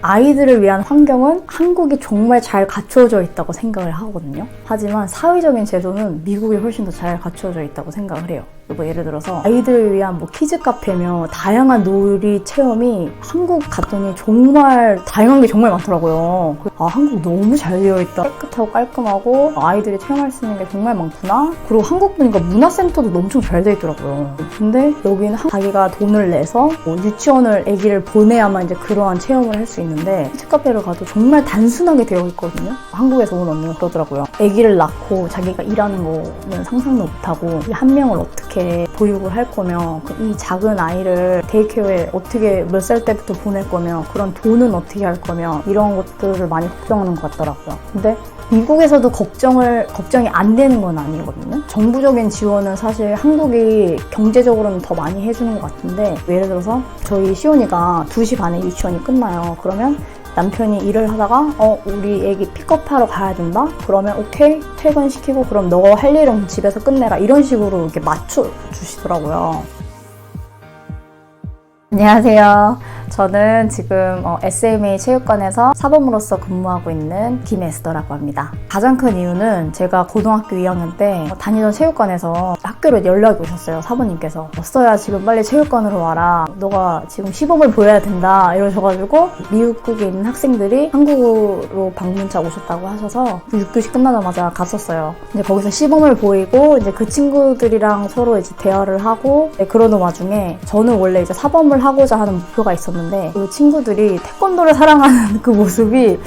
아이들을 위한 환경은 한국이 정말 잘 갖추어져 있다고 생각을 하거든요. 하지만 사회적인 제도는 미국이 훨씬 더 잘 갖추어져 있다고 생각을 해요. 뭐 예를 들어서 아이들을 위한 뭐 키즈 카페며 다양한 놀이 체험이 한국 갔더니 정말 다양한 게 정말 많더라고요. 아 한국 너무 잘 되어 있다. 깨끗하고 깔끔하고 아이들이 체험할 수 있는 게 정말 많구나. 그리고 한국 보니까 문화센터도 엄청 잘돼 있더라고요. 근데 여기는 한- 자기가 돈을 내서 뭐 유치원을 아기를 보내야만 이제 그러한 체험을 할 수 있는데 키즈 카페를 가도 정말 단순하게 되어 있거든요. 한국에서 온 언니가 그러더라고요. 아기를 낳고 자기가 일하는 거는 상상도 못하고 이한 명을 어떻게 보육을 할 거며 그이 작은 아이를 데이케어에 어떻게 몇 살 때부터 보낼 거며 그런 돈은 어떻게 할 거며 이런 것들을 많이 걱정하는 것 같더라고요. 근데 미국에서도 걱정을 걱정이 안 되는 건 아니거든요. 정부적인 지원은 사실 한국이 경제적으로는 더 많이 해주는 것 같은데 예를 들어서 저희 시온이가 2시 반에 유치원이 끝나요. 그러면 남편이 일을 하다가 어 우리 애기 픽업하러 가야 된다? 그러면 오케이 퇴근시키고 그럼 너 할 일은 집에서 끝내라. 이런 식으로 이렇게 맞춰 주시더라고요. 안녕하세요 저는 지금 어, SMA 체육관에서 사범으로서 근무하고 있는 김에스더라고 합니다. 가장 큰 이유는 제가 고등학교 2학년 때 어, 다니던 체육관에서 학교로 연락이 오셨어요. 사부님께서. 어써야 지금 빨리 체육관으로 와라. 너가 지금 시범을 보여야 된다. 이러셔가지고 미국에 있는 학생들이 한국으로 방문차 오셨다고 하셔서 6교시 끝나자마자 갔었어요. 이제 거기서 시범을 보이고 이제 그 친구들이랑 서로 이제 대화를 하고 네, 그러는 와중에 저는 원래 이제 사범을 하고자 하는 목표가 있었는데 그 친구들이 태권도를 사랑하는 그 모습이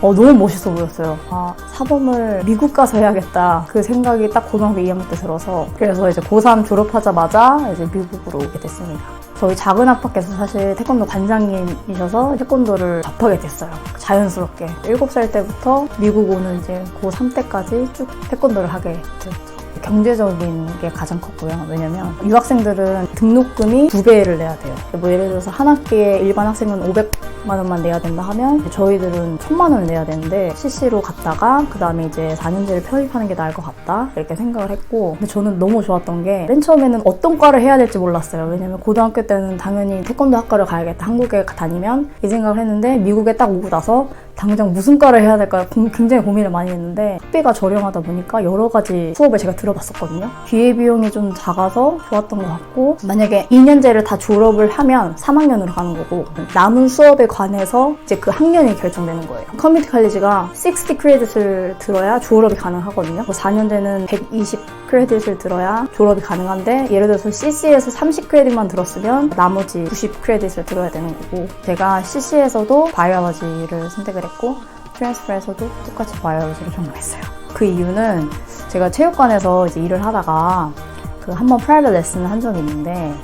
어, 너무 멋있어 보였어요. 아, 사범을 미국 가서 해야겠다. 그 생각이 딱 고등학교 2학년 때 들어서 그래서 이제 고3 졸업하자마자 이제 미국으로 오게 됐습니다. 저희 작은 아빠께서 사실 태권도 관장님이셔서 태권도를 접하게 됐어요. 자연스럽게. 7살 때부터 미국 오는 이제 고3 때까지 쭉 태권도를 하게 되었죠. 경제적인 게 가장 컸고요. 왜냐면 유학생들은 등록금이 두 배를 내야 돼요. 뭐 예를 들어서 한 학기에 일반 학생은 500만 원만 내야 된다 하면 저희들은 1000만 원을 내야 되는데 CC로 갔다가 그 다음에 이제 4년제를 편입하는 게 나을 것 같다 이렇게 생각을 했고 근데 저는 너무 좋았던 게 맨 처음에는 어떤 과를 해야 될지 몰랐어요. 왜냐면 고등학교 때는 당연히 태권도 학과를 가야겠다. 한국에 다니면 이 생각을 했는데 미국에 딱 오고 나서 당장 무슨 과를 해야 될까 고- 굉장히 고민을 많이 했는데 학비가 저렴하다 보니까 여러 가지 수업을 제가 들어봤었거든요. 기회 비용이 좀 작아서 좋았던 것 같고 만약에 2년제를 다 졸업을 하면 3학년으로 가는 거고 남은 수업에 관해서 이제 그 학년이 결정되는 거예요. 커뮤니티 칼리지가 60 크레딧을 들어야 졸업이 가능하거든요. 4년제는 120 크레딧을 들어야 졸업이 가능한데 예를 들어서 CC에서 30 크레딧만 들었으면 나머지 90 크레딧을 들어야 되는 거고 제가 CC에서도 바이올로지를 선택을 했고 트랜스퍼에서도 똑같이 바이올로지를 전공했어요. 그 이유는 제가 체육관에서 이제 일을 하다가 그 한 번 프라이빗 레슨을 한 적이 있는데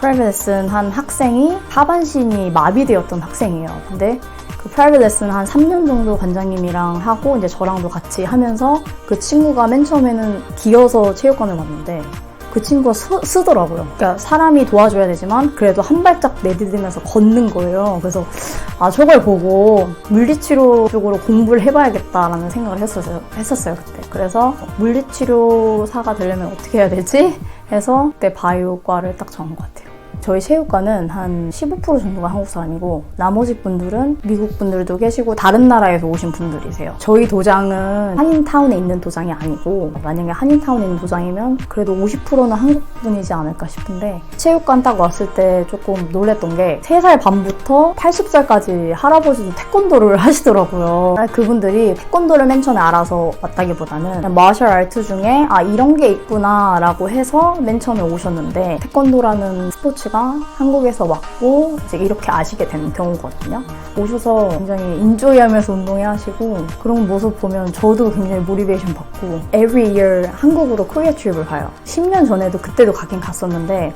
프라이빗 레슨 한 학생이 하반신이 마비되었던 학생이에요. 근데 그 프라이빗 레슨 한 3년 정도 관장님이랑 하고 이제 저랑도 같이 하면서 그 친구가 맨 처음에는 기어서 체육관을 왔는데 그 친구가 서- 쓰더라고요. 그러니까 사람이 도와줘야 되지만 그래도 한 발짝 내디디면서 걷는 거예요. 그래서 아 저걸 보고 물리치료 쪽으로 공부를 해봐야겠다라는 생각을 했었어요. 했었어요 그때. 그래서 물리치료사가 되려면 어떻게 해야 되지? 해서 그때 바이오과를 딱 정한 것 같아요. 저희 체육관은 한 15% 정도가 한국 사람이고 나머지 분들은 미국 분들도 계시고 다른 나라에서 오신 분들이세요. 저희 도장은 한인타운에 있는 도장이 아니고 만약에 한인타운에 있는 도장이면 그래도 50%는 한국 분이지 않을까 싶은데 체육관 딱 왔을 때 조금 놀랬던 게 3살 반부터 80살까지 할아버지도 태권도를 하시더라고요. 그분들이 태권도를 맨 처음에 알아서 왔다기보다는 마셜 아트 중에 아 이런 게 있구나 라고 해서 맨 처음에 오셨는데 태권도라는 스포츠가 한국에서 왔고 이제 이렇게 아시게 된 경우거든요. 오셔서 굉장히 인조이하면서 운동해 하시고 그런 모습 보면 저도 굉장히 모티베이션 받고 every year 한국으로 코리아 트립을 가요. 10년 전에도 그때도 가긴 갔었는데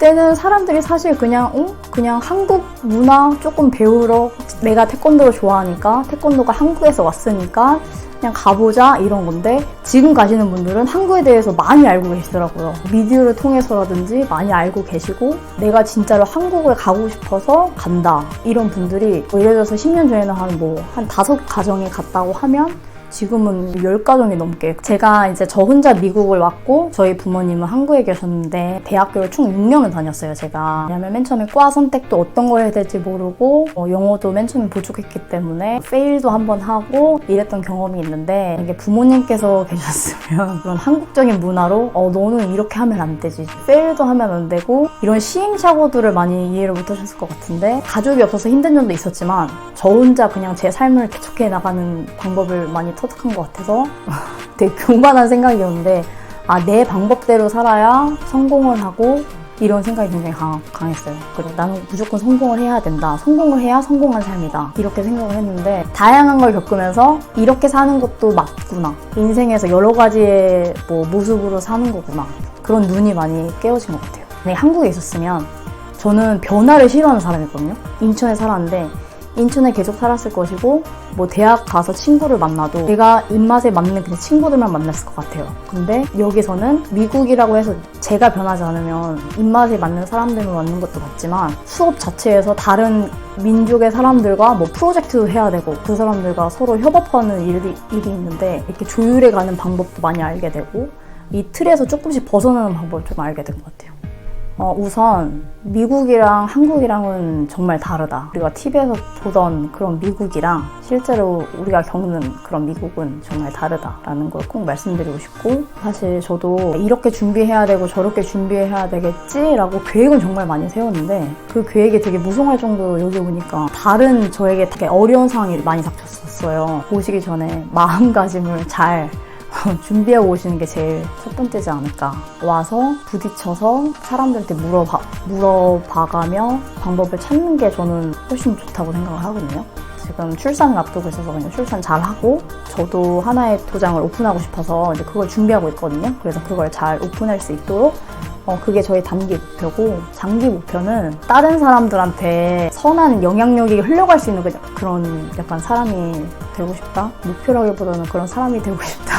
그때는 사람들이 사실 그냥 어? 그냥 한국 문화 조금 배우러 내가 태권도를 좋아하니까 태권도가 한국에서 왔으니까 그냥 가보자 이런 건데 지금 가시는 분들은 한국에 대해서 많이 알고 계시더라고요. 미디어를 통해서라든지 많이 알고 계시고 내가 진짜로 한국을 가고 싶어서 간다 이런 분들이 뭐 예를 들어서 10년 전에는 한 뭐한 다섯 가정이 갔다고 하면 지금은 10가정이 넘게. 제가 이제 저 혼자 미국을 왔고, 저희 부모님은 한국에 계셨는데, 대학교를 총 6년을 다녔어요, 제가. 왜냐면 맨 처음에 과 선택도 어떤 걸 해야 될지 모르고, 어, 영어도 맨 처음에 부족했기 때문에, 페일도 한번 하고, 이랬던 경험이 있는데, 이게 부모님께서 계셨으면, 그런 한국적인 문화로, 어, 너는 이렇게 하면 안 되지. 페일도 하면 안 되고, 이런 시행착오들을 많이 이해를 못 하셨을 것 같은데, 가족이 없어서 힘든 점도 있었지만, 저 혼자 그냥 제 삶을 개척해 나가는 방법을 많이 터득한 것 같아서 되게 교만한 생각이었는데 아 내 방법대로 살아야 성공을 하고 이런 생각이 굉장히 강, 강했어요. 그리고 나는 무조건 성공을 해야 된다. 성공을 해야 성공한 삶이다. 이렇게 생각을 했는데 다양한 걸 겪으면서 이렇게 사는 것도 맞구나. 인생에서 여러 가지의 뭐 모습으로 사는 거구나. 그런 눈이 많이 깨어진 것 같아요. 근데 한국에 있었으면 저는 변화를 싫어하는 사람이거든요. 인천에 살았는데 인천에 계속 살았을 것이고 뭐 대학 가서 친구를 만나도 제가 입맛에 맞는 그냥 친구들만 만났을 것 같아요. 근데 여기서는 미국이라고 해서 제가 변하지 않으면 입맛에 맞는 사람들만 만나는 것도 맞지만 수업 자체에서 다른 민족의 사람들과 뭐 프로젝트도 해야 되고 그 사람들과 서로 협업하는 일이, 일이 있는데 이렇게 조율해 가는 방법도 많이 알게 되고 이 틀에서 조금씩 벗어나는 방법을 좀 알게 된 것 같아요. 어, 우선 미국이랑 한국이랑은 정말 다르다. 우리가 TV에서 보던 그런 미국이랑 실제로 우리가 겪는 그런 미국은 정말 다르다라는 걸 꼭 말씀드리고 싶고 사실 저도 이렇게 준비해야 되고 저렇게 준비해야 되겠지라고 계획은 정말 많이 세웠는데 그 계획이 되게 무성할 정도로 여기 오니까 다른 저에게 되게 어려운 상황이 많이 닥쳤었어요. 오시기 전에 마음가짐을 잘 준비하고 오시는 게 제일 첫 번째지 않을까. 와서 부딪혀서 사람들한테 물어봐, 물어봐가며 방법을 찾는 게 저는 훨씬 좋다고 생각을 하거든요. 지금 출산을 앞두고 있어서 그냥 출산 잘 하고 저도 하나의 도장을 오픈하고 싶어서 이제 그걸 준비하고 있거든요. 그래서 그걸 잘 오픈할 수 있도록 어, 그게 저희 단기 목표고 장기 목표는 다른 사람들한테 선한 영향력이 흘러갈 수 있는 그런 약간 사람이 되고 싶다. 목표라기보다는 그런 사람이 되고 싶다.